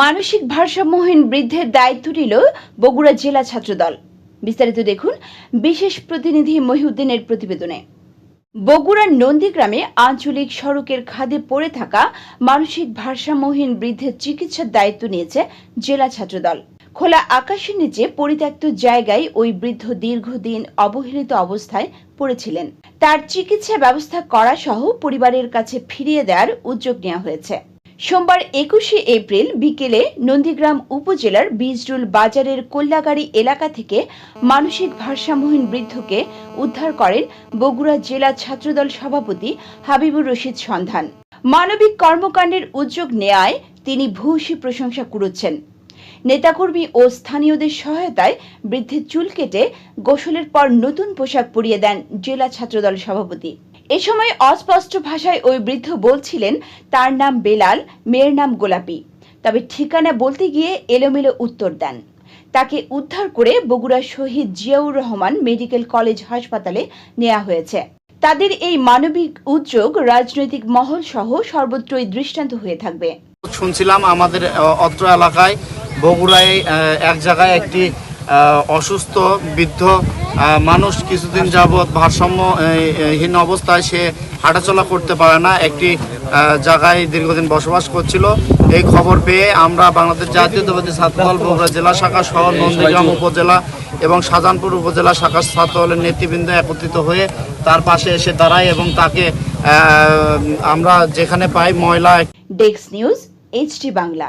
মানসিক ভারসাম্যহীন বৃদ্ধের দায়িত্ব নিল বগুড়া জেলা ছাত্রদল। বিস্তারিত দেখুন বিশেষ প্রতিনিধি মহিউদ্দিনের প্রতিবেদনে। বগুড়ার নন্দীগ্রামে আঞ্চলিক সড়কের খাদে পড়ে থাকা মানসিক ভারসাম্যহীন বৃদ্ধের চিকিৎসার দায়িত্ব নিয়েছে জেলা ছাত্রদল। খোলা আকাশের নিচে পরিত্যক্ত জায়গায় ওই বৃদ্ধ দীর্ঘদিন অবহেলিত অবস্থায় পড়েছিলেন। তার চিকিৎসা ব্যবস্থা করা সহ পরিবারের কাছে ফিরিয়ে দেওয়ার উদ্যোগ নেওয়া হয়েছে। সোমবার একুশে এপ্রিল বিকেলে নন্দীগ্রাম উপজেলার বীজরুল বাজারের কল্যাগাড়ি এলাকা থেকে মানসিক ভারসাম্যহীন বৃদ্ধকে উদ্ধার করেন বগুড়া জেলা ছাত্রদল সভাপতি হাবিবুর রশিদ সন্ধান। মানবিক কর্মকাণ্ডের উদ্যোগ নেয়ায় তিনি ভূয়সী প্রশংসা কুড়োচ্ছেন। নেতাকর্মী ও স্থানীয়দের সহায়তায় বৃদ্ধের চুল কেটে গোসলের পর নতুন পোশাক পরিয়ে দেন জেলা ছাত্রদল সভাপতি। এ সময় অস্পষ্ট ভাষায় ওই বৃদ্ধ বলছিলেন, তার নাম বেলাল, মেয়ের নাম গোলাপি। তবে ঠিকানা বলতে গিয়ে এলোমেলো উত্তর দেন। তাকে উদ্ধার করে বগুড়া শহীদ জিয়াউর রহমান মেডিকেল কলেজ হাসপাতালে নেওয়া হয়েছে। তাদের এই মানবিক উদ্যোগ রাজনৈতিক মহল সহ সর্বত্রই দৃষ্টান্ত হয়ে থাকবে। শুনছিলাম আমাদের অত্র এলাকায় বগুড়ায় এক জায়গায় একটি অসুস্থ বৃদ্ধ মানুষ কিছুদিন যাবৎ ভারসাম্যহীন অবস্থায় সে হাঁটাচলা করতে পারে না। একটি জায়গায় দীর্ঘদিন বসবাস করছিল। এই খবর পেয়ে আমরা বাংলাদেশ জাতীয়তাবাদী ছাত্রদল বগুড়া জেলা শাখা সহ নন্দীগ্রাম উপজেলা এবং শাহজাহানপুর উপজেলা শাখা ছাত্রদলের নেতৃবৃন্দ একত্রিত হয়ে তার পাশে এসে দাঁড়ায় এবং তাকে আমরা যেখানে পাই ময়লা desk news HD Bangla.